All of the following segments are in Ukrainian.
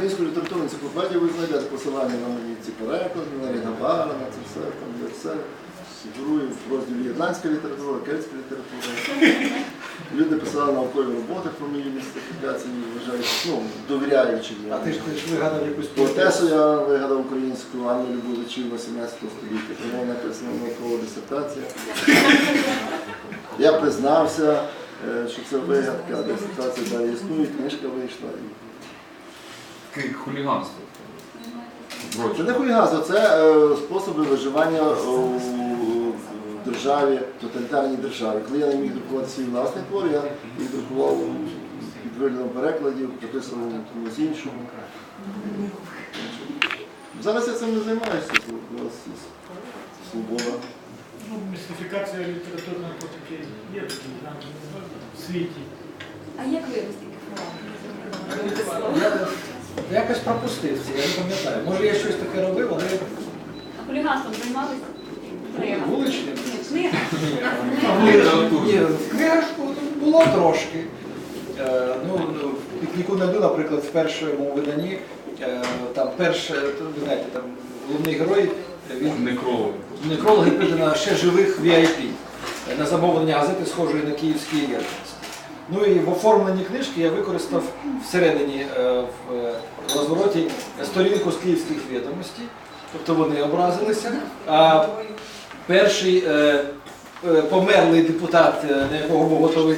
українську літературну енциклопедію ви знайдете посилання на мої ці переклади, на Рігабара, на це все, там де все. Фігурує в розділі ірландська література, кельтська література. Люди писали наукові роботи про мої містифікації, вважають, ну, довіряючи. А ти ж ти ж вигадав якусь Поетесу я вигадав українську Анну Любовичівну 17 століття, неї написана наукова дисертація. Я признався, е, що це вигадка, дисертація далі існує, книжка вийшла. Хуліганство. Це не хуліганство, це е, способи виживання у в державі, тоталітарній державі. Коли я не міг друкувати свій власний твор, я їх друкував у підвиглядом перекладів, приписував комусь іншому. Зараз я цим не займаюся, у свобода. Ну, містифікація літературного потоки є такі в світі. А як ви стільки хвилин? Я якось пропустив це, я не пам'ятаю. Може я щось таке робив, але А хуліганством займалися? Вуличним. Ні, Книга. Ні, в книгах було трошки. Е, Ну, в пікніку на Ду, наприклад, в першому виданні, е, там перше, ви знаєте, там головний герой, він Некролог. некрологи піде на ще живих VIP на замовлення газети, схожої на київській єдності. Ну і в оформленні книжки я використав всередині е, в е, розвороті сторінку з київських відомостей, тобто вони образилися. А перший е, померлий депутат, на якого був готовий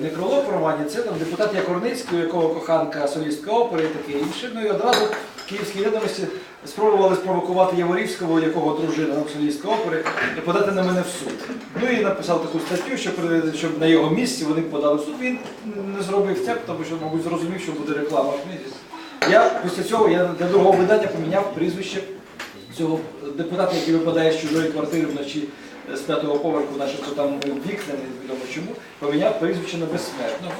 некролог в романі, це там депутат Якорницький, у якого коханка солістка опери і таке інше. Ну і одразу київські відомості спробували спровокувати Яворівського, якого дружина солістка опери, і подати на мене в суд. Ну і написав таку статтю, щоб, щоб на його місці вони подали в суд. Він не зробив це, тому що, мабуть, зрозумів, що буде реклама в книзі. Я після цього я для другого видання поміняв прізвище цього депутата, який випадає з чужої квартири вночі е, з п'ятого поверху, начебто там вікна, невідомо чому, поміняв прізвище на безсмертного.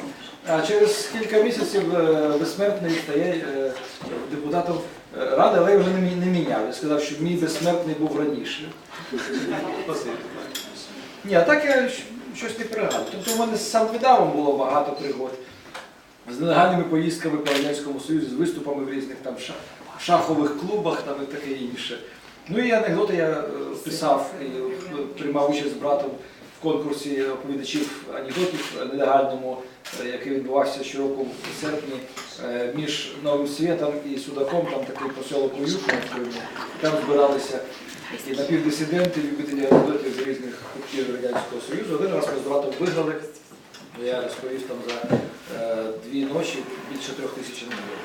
А через кілька місяців е, безсмертний стає е, депутатом е, ради, але я вже не не міняв. Я сказав, що мій безсмертний був раніше. Ні, а так я щось не пригадую. Тобто в мене з самовидавом було багато пригод. З нелегальними поїздками по Радянському Союзі, з виступами в різних там ша- шахових клубах там і таке інше. Ну і анекдоти я е, писав і е, приймав участь з братом в конкурсі оповідачів анекдотів нелегальному, який відбувався щороку в серпні між Новим Світом і Судаком, там такий поселок Уюшин в Там збиралися такі напівдисиденти, любителі анекдотів з різних кутків Радянського Союзу. Один раз ми з братом виграли. Я розповів там за е, дві ночі більше трьох тисяч анекдотів.